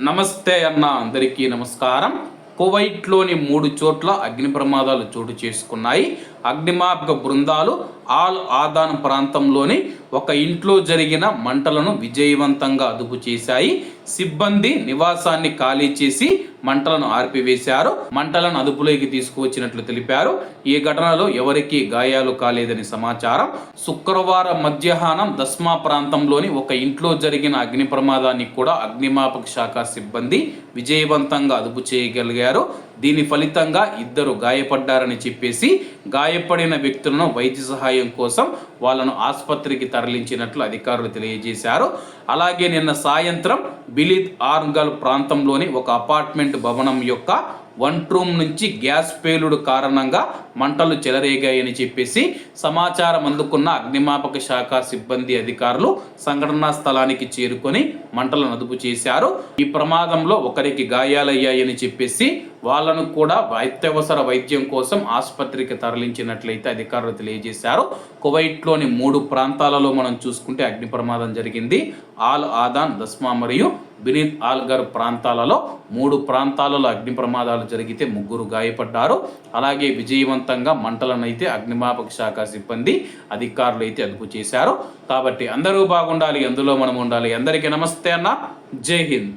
నమస్తే అన్న అందరికీ నమస్కారం. కువైట్లోని మూడు చోట్ల అగ్ని ప్రమాదాలు చోటు చేసుకున్నాయి. అగ్నిమాపక బృందాలు ఆల్ ఆదాన్ ప్రాంతంలోని ఒక ఇంట్లో జరిగిన మంటలను విజయవంతంగా అదుపు చేశాయి. సిబ్బంది నివాసాన్ని ఖాళీ చేసి మంటలను ఆర్పివేశారు. మంటలను అదుపులోకి తీసుకువచ్చినట్లు తెలిపారు. ఈ ఘటనలో ఎవరికీ గాయాలు కాలేదని సమాచారం. శుక్రవారం మధ్యాహ్నం దస్మా ప్రాంతంలోని ఒక ఇంట్లో జరిగిన అగ్ని ప్రమాదాన్ని కూడా అగ్నిమాపక శాఖ సిబ్బంది విజయవంతంగా అదుపు చేయగలిగారు. దీని ఫలితంగా ఇద్దరు గాయపడ్డారని చెప్పేసి గాయపడిన వ్యక్తులను వైద్య సహాయం కోసం వాళ్ళను ఆసుపత్రికి తరలించినట్లు అధికారులు తెలియజేశారు. అలాగే నిన్న సాయంత్రం బిలిద్ ఆర్గల్ ప్రాంతంలోని ఒక అపార్ట్మెంట్ భవనం యొక్క వన్ రూమ్ నుంచి గ్యాస్ పేలుడు కారణంగా మంటలు చెలరేగాయని చెప్పేసి సమాచారం అందుకున్న అగ్నిమాపక శాఖ సిబ్బంది అధికారులు సంఘటనా స్థలానికి చేరుకొని మంటలను అదుపు చేశారు. ఈ ప్రమాదంలో ఒకరికి గాయాలయ్యాయని చెప్పేసి వాళ్ళను కూడా అత్యవసర వైద్యం కోసం ఆసుపత్రికి తరలించినట్లయితే అధికారులు తెలియజేశారు. కువైట్లోని మూడు ప్రాంతాలలో మనం చూసుకుంటే అగ్ని ప్రమాదం జరిగింది. ఆల్ ఆదాన్ దస్మా మరియు బినిత్ ఆల్గర్ ప్రాంతాలలో మూడు ప్రాంతాలలో అగ్ని ప్రమాదాలు జరిగితే ముగ్గురు గాయపడ్డారు. అలాగే విజయవంతంగా మంటలను అయితే అగ్నిమాపక శాఖ సిబ్బంది అధికారులు అయితే అదుపు చేశారు. కాబట్టి అందరూ బాగుండాలి అందులో మనం ఉండాలి అందరికీ నమస్తే అన్న. జై హింద్.